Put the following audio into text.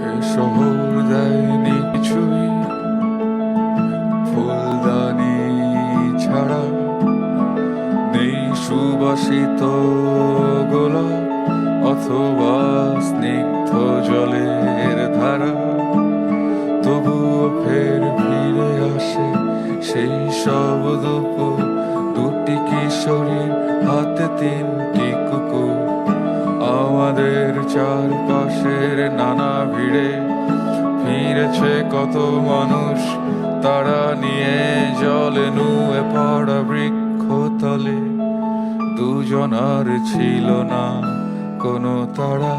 এ শহর দেয়নি কিছুই ফুলদানি ছাড়া নেই সুবাসিত গোলাপ অথবা স্নিগ্ধ জলের ধারা। তবুও ফের ফিরে আসে সেই সব দুপুর দুটি কিশোরীর হাতে কুকুর আমাদের চারপাশের নানা ভিড়ে ফিরেছে কত মানুষ। তারা নিয়ে জলে নুয়ে পড়া বৃক্ষ তলে দুজনার ছিল না কোনো তারা